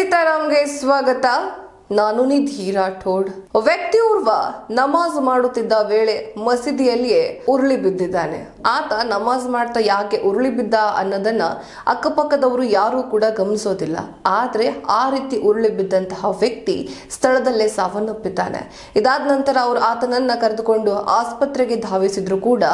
સીતારામ ગઈ સ્વાગતા નાનુની ધીરા ઠોડ વ્યક્તિઓ ವ್ಯಕ್ತಿಯೋರ್ವ ನಮಾಜ್ ಮಾಡುತ್ತಿದ್ದ ವೇಳೆ ಮಸೀದಿಯಲ್ಲಿಯೇ ಉರುಳಿ ಬಿದ್ದಿದ್ದಾನೆ. ಆತ ನಮಾಜ್ ಮಾಡ್ತಾ ಯಾಕೆ ಉರುಳಿ ಬಿದ್ದ ಅನ್ನೋದನ್ನ ಅಕ್ಕಪಕ್ಕದವರು ಯಾರೂ ಕೂಡ ಗಮನಿಸೋದಿಲ್ಲ. ಆದ್ರೆ ಆ ರೀತಿ ಉರುಳಿ ಬಿದ್ದಂತಹ ವ್ಯಕ್ತಿ ಸ್ಥಳದಲ್ಲೇ ಸಾವನ್ನಪ್ಪಿದ್ದಾನೆ. ಇದಾದ ನಂತರ ಅವರು ಆತನನ್ನ ಕರೆದುಕೊಂಡು ಆಸ್ಪತ್ರೆಗೆ ಧಾವಿಸಿದ್ರು ಕೂಡ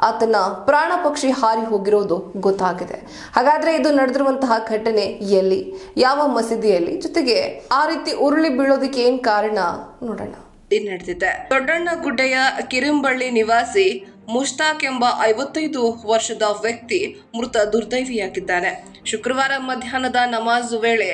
ಆತನ ಪ್ರಾಣ ಪಕ್ಷಿ ಹಾರಿ ಹೋಗಿರೋದು ಗೊತ್ತಾಗಿದೆ. ಹಾಗಾದ್ರೆ ಇದು ನಡೆದಿರುವಂತಹ ಘಟನೆ ಎಲ್ಲಿ? ಯಾವ ಮಸೀದಿಯಲ್ಲಿ? ಜೊತೆಗೆ ಆ ರೀತಿ ಉರುಳಿ ಬೀಳೋದಕ್ಕೆ ಏನ್ ಕಾರಣ? ನೋಡೋಣ. ನಡೆದಿದೆ ದೊಡ್ಡಣ್ಣ ಗುಡ್ಡೆಯ ಕಿರಿಂಬಳ್ಳಿ ನಿವಾಸಿ ಮುಷ್ತಾಕ್ ಎಂಬ ಐವತ್ತೈದು ವರ್ಷದ ವ್ಯಕ್ತಿ ಮೃತ ದುರ್ದೈವಿಯಾಗಿದ್ದಾನೆ. ಶುಕ್ರವಾರ ಮಧ್ಯಾಹ್ನದ ನಮಾಜ್ ವೇಳೆ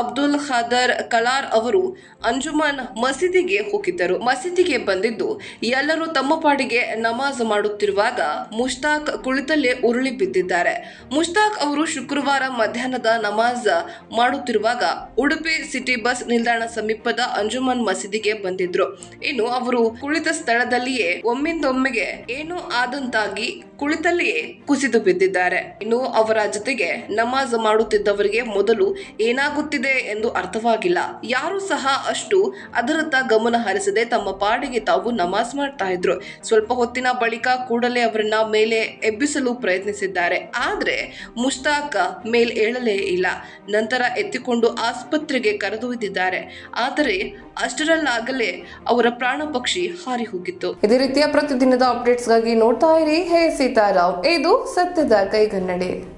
ಅಬ್ದುಲ್ ಖಾದರ್ ಕಲಾರ್ ಅವರು ಅಂಜುಮನ್ ಮಸೀದಿಗೆ ಹೋಗಿದ್ದರು. ಮಸೀದಿಗೆ ಬಂದಿದ್ದು, ಎಲ್ಲರೂ ತಮ್ಮ ಪಾಡಿಗೆ ನಮಾಜ್ ಮಾಡುತ್ತಿರುವಾಗ ಮುಷ್ತಾಕ್ ಕುಳಿತಲ್ಲೇ ಉರುಳಿ ಬಿದ್ದಿದ್ದಾರೆ. ಮುಷ್ತಾಕ್ ಅವರು ಶುಕ್ರವಾರ ಮಧ್ಯಾಹ್ನದ ನಮಾಜ್ ಮಾಡುತ್ತಿರುವಾಗ ಉಡುಪಿ ಸಿಟಿ ಬಸ್ ನಿಲ್ದಾಣ ಸಮೀಪದ ಅಂಜುಮನ್ ಮಸೀದಿಗೆ ಬಂದಿದ್ರು. ಇನ್ನು ಅವರು ಕುಳಿತ ಸ್ಥಳದಲ್ಲಿಯೇ ಒಮ್ಮಿಂದೊಮ್ಮೆಗೆ ಏನೋ ಆದಂತಾಗಿ ಕುಳಿತಲ್ಲಿಯೇ ಕುಸಿದು ಬಿದ್ದಿದ್ದಾರೆ. ಇನ್ನು ಅವರ ಜೊತೆಗೆ ನಮಾಜ್ ಮಾಡುತ್ತಿದ್ದವರಿಗೆ ಮೊದಲು ಏನಾಗುತ್ತಿದೆ ಎಂದು ಅರ್ಥವಾಗಿಲ್ಲ. ಯಾರು ಸಹ ಅಷ್ಟು ಅದರತ್ತ ಗಮನ ಹರಿಸದೆ ತಮ್ಮ ಪಾಡಿಗೆ ತಾವು ನಮಾಜ್ ಮಾಡ್ತಾ ಇದ್ರು. ಸ್ವಲ್ಪ ಹೊತ್ತಿನ ಬಳಿಕ ಕೂಡಲೇ ಅವರನ್ನ ಮೇಲೆ ಎಬ್ಬಿಸಲು ಪ್ರಯತ್ನಿಸಿದ್ದಾರೆ. ಆದ್ರೆ ಮುಷ್ತಾಕ ಮೇಲ್ ಏಳಲೇ ಇಲ್ಲ. ನಂತರ ಎತ್ತಿಕೊಂಡು ಆಸ್ಪತ್ರೆಗೆ ಕರೆದೊಯ್ದಿದ್ದಾರೆ ಆದರೆ ಅಷ್ಟರಲ್ಲಾಗಲೇ ಅವರ ಪ್ರಾಣ ಪಕ್ಷಿ ಹಾರಿ ಹೋಗಿತ್ತು. ಇದೇ ರೀತಿಯ ಪ್ರತಿದಿನದ ಅಪ್ಡೇಟ್ಸ್ಗಾಗಿ ನೋಡ್ತಾ ಇರಿ. ಹೇ ಸೀತಾರಾಮ್ ಇದು ಸತ್ಯದ ಕೈಗನ್ನಡಿ.